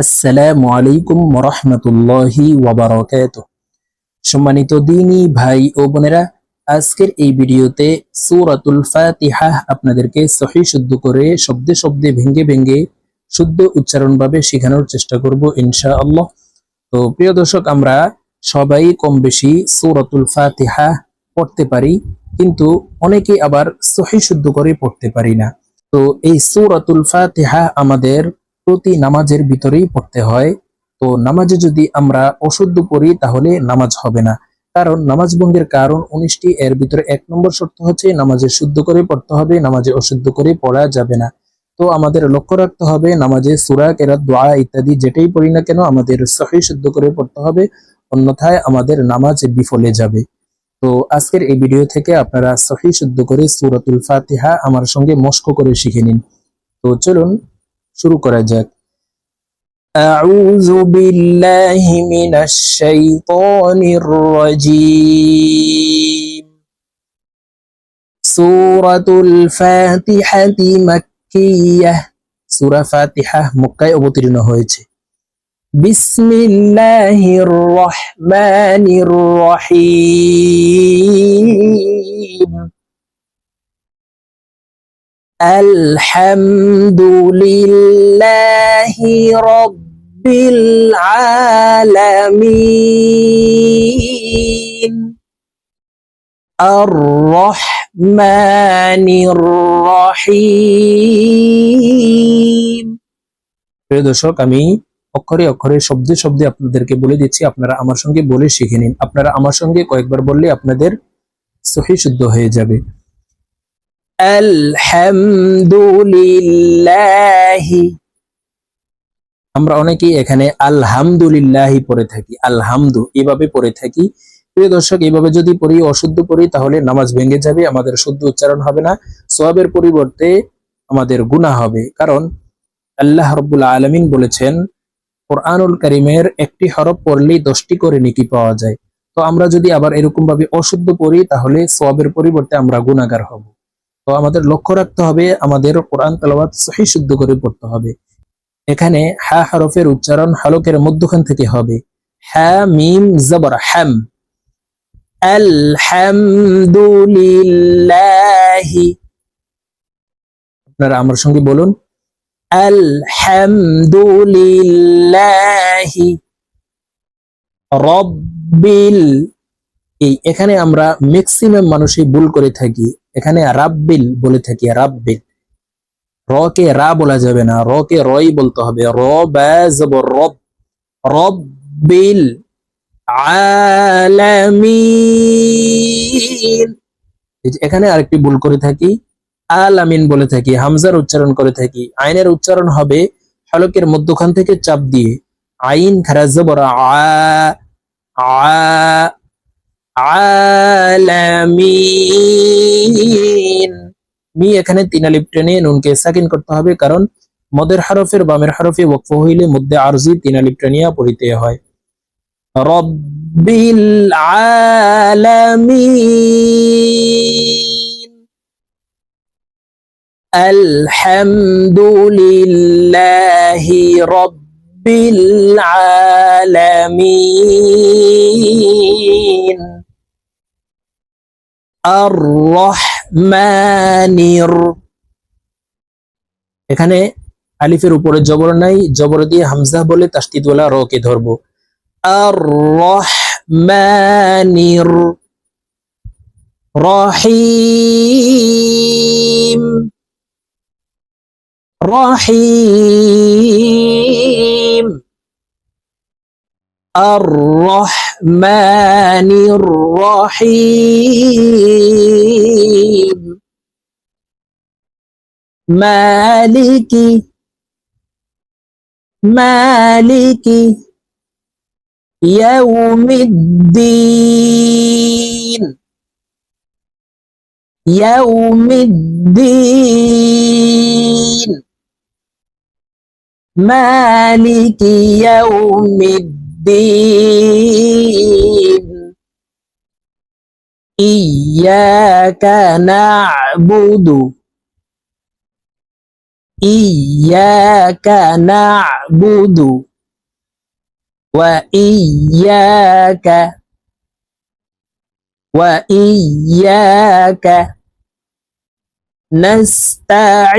আসসালামু আলাইকুম রহমতুল্লাহি ওয়াবারকাত সম্মানিত দিনী ভাই ও বোনেরা, আজকের এই ভিডিওতে সূরাতুল ফাতিহা আপনাদেরকে সহি শুদ্ধ করে শব্দে শব্দে ভেঙ্গে ভেঙ্গে শুদ্ধ উচ্চারণভাবে শেখানোর চেষ্টা করব ইনশাআল্লাহ। তো প্রিয় দর্শক, আমরা সবাই কম বেশি সূরাতুল ফাতিহা পড়তে পারি, কিন্তু অনেকে আবার সহি শুদ্ধ করে পড়তে পারি না। তো এই সূরাতুল ফাতিহা আমাদের প্রতি নামাজের ভিতরেই পড়তে হয়। তো নামাজে যদি আমরা অশুদ্ধ পড়ি, তাহলে নামাজ হবে না। কারণ নামাজ ভঙ্গের কারণ উনিশটি। এর ভিতরে এক নম্বর শর্ত হচ্ছে, নামাজে শুদ্ধ করে পড়তে হবে, নামাজে অশুদ্ধ করে পড়া যাবে না। তো আমাদের লক্ষ্য রাখতে হবে, নামাজে সুরা, কেরাত, দোয়া ইত্যাদি যেটাই পড়ি না কেন, আমাদের সহি শুদ্ধ করে পড়তে হবে, অন্যথায় আমাদের নামাজ বিফলে যাবে। তো আজকের এই ভিডিও থেকে আপনারা সহি শুদ্ধ করে সুরাতুল ফাতিহা আমার সঙ্গে মস্ক করে শিখে নিন। তো চলুন শুরু করা যাক أعوذ بالله من الشيطان الرجيم سورة الفاتحة مكية سورة فاتحة মক্কায় অবতীর্ণ হয়েছে بسم الله الرحمن الرحيم আলহামদুলিল্লাহি রব্বিল আলামিন। আর রহমানির রহিম। প্রিয় দর্শক, আমি অক্ষরে অক্ষরে, শব্দে শব্দে আপনাদেরকে বলে দিচ্ছি, আপনারা আমার সঙ্গে বলে শিখে নিন। আপনারা আমার সঙ্গে কয়েকবার বললে আপনাদের সহি শুদ্ধ হয়ে যাবে। আলহামদুলিল্লাহি। আমরা অনেকেই এখানে আলহামদুলিল্লাহ পড়ে থাকি, আলহামদু এভাবে পড়ে থাকি। প্রিয় দর্শক এইভাবে যদি পড়ি, অশুদ্ধ পড়ি, তাহলে নামাজ ভেঙে যাবে, আমাদের শুদ্ধ উচ্চারণ হবে না সোয়াবের পরিবর্তে আমাদের গুনাহ হবে। কারণ আল্লাহ রব্বুল আলমিন বলেছেন, কোরআনুল করিমের একটি হরফ পড়লেই দশটি করে নেকি পাওয়া যায়। তো আমরা যদি আবার এরকম ভাবে অশুদ্ধ পড়ি, তাহলে সোয়াবের পরিবর্তে আমরা গুণাগার হব। তো আমাদের লক্ষ্য রাখতে হবে আমাদের কোরআন তালাবাত সহি শুদ্ধ করে পড়তে হবে। এখানে হা হরফের উচ্চারণ হালকের মধ্যখান থেকে হবে। হ্যা মিম, জবর হ্যাম আপনারা আমার সঙ্গে বলুন। এখানে আমরা ম্যাক্সিমাম মানুষই ভুল করে থাকি। এখানে রাব্বিল বলে থাকি, রাব্বিল। র কে রা বলা যাবে না র কে রই বলতে হবে। র ব্যাজব রব। রব্বিল আলামিন। এখানে আরেকটি ভুল করে থাকি, আলামিন বলে থাকি, হামজার উচ্চারণ করে থাকি। আইনের উচ্চারণ হবে হলকের মধ্যখান থেকে চাপ দিয়ে। আইন খারাজ আ আ আলামিন। মি এখানে তিন আলিপ টেনে নুনকে সাকিন করতে হবে, কারণ মদের হরফের বামের হরফে ওয়াকফ হইলে মধ্যে আরজি তিন আলিপ টেনিয়া পড়িতে হয়। রব্বিল আলামিন। আলহামদুলিল্লাহি রব্বিল আলামিন। আর এখানে আলিফের উপরে জবর নাই, জবর দিয়ে হামজা বলে তাস্তিদওয়ালা র কে ধরবো। আর রহমানির রহিম। রহিম। الرحمن الرحيم. مالك مالك يوم الدين. يوم الدين. مالك يوم الدين. إياك نعبد. إياك نعبد. وإياك. وإياك نستعين.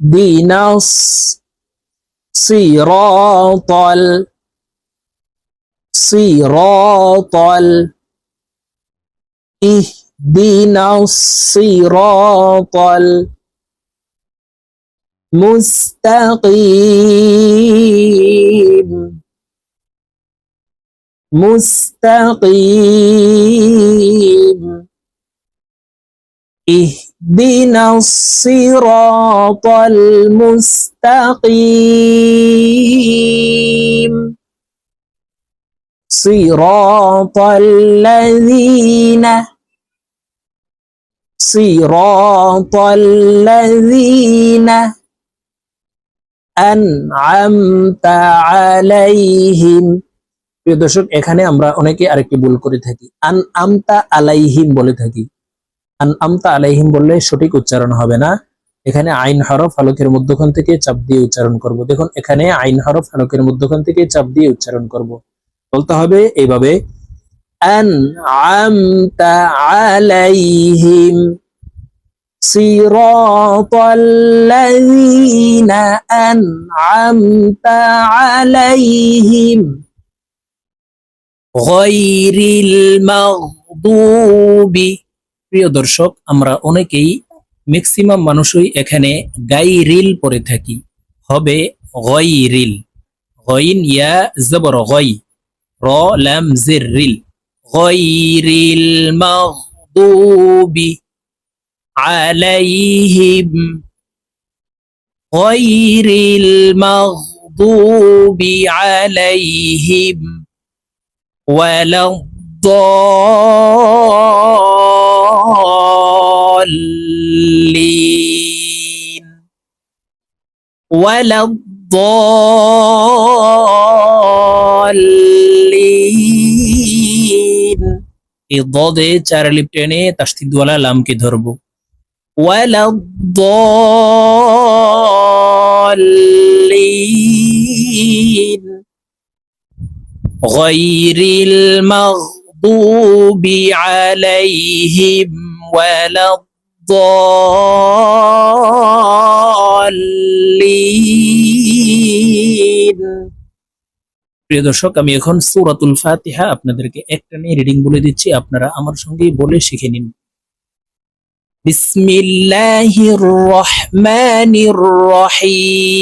اهدنا الص- صراط ال- صراط اهدنا الصراط المستقيم مستقيم اهدنا الصراط المستقيم صراط الذين صراط الذين أنعمت عليهم প্রিয় দর্শক এখানে আমরা অনেকে আরেকটি ভুল করে থাকি আন আমতা আলাইহিম বলে থাকি আন আমতা আলাইহিম বললে সঠিক উচ্চারণ হবে না এখানে আইন হরফ হালকের মধ্যখান থেকে চাপ দিয়ে উচ্চারণ করব দেখুন এখানে আইন হরফ হালকের মধ্যখান থেকে চাপ দিয়ে উচ্চারণ করব বলতে হবে এইভাবে আন আমতা আলাইহিম صراط الذين أنعمت عليهم غير المغضوب প্রিয় দর্শক, আমরা অনেকেই ম্যাক্সিমাম মানুষই এখানে গাই রিল পরে থাকি। হবে গই রিল। গইন ইয়া জবর গই। র ল্যাম জির রিল। গইরিল মাগদুবি আলাইহিম। গইরিল মাগদুবি আলাইহিম। ওয়ালা الضالين ولا الضالين এই দদে চার লিপ টেনে তাস্তিদওয়ালা লামকে ধরবো ولا الضالين غير المغضوب عليهم ولا الضالين প্রিয় দর্শক আমি এখন সূরাতুল ফাতিহা আপনাদেরকে একটা নিয়ে রিডিং বলে দিচ্ছি আপনারা আমার সঙ্গেই বলে শিখে নিন بسم الله الرحمن الرحيم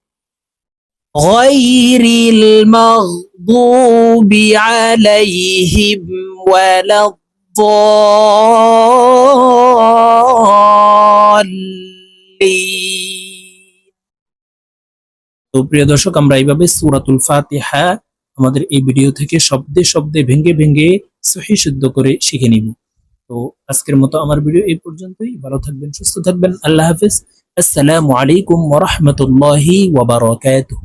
غير المغضوب عليهم ولا الضالين তো প্রিয় দর্শক আমরা এইভাবে সূরাতুল ফাতিহা আমাদের এই ভিডিও থেকে শব্দে শব্দে ভেঙ্গে ভেঙ্গে সহি শুদ্ধ করে শিখে নিব তো আজকের মতো আমার ভিডিও এই পর্যন্তই ভালো থাকবেন সুস্থ থাকবেন আল্লাহ হাফেজ আসসালামু আলাইকুম ওয়া রাহমাতুল্লাহি ওয়া বারাকাতুহু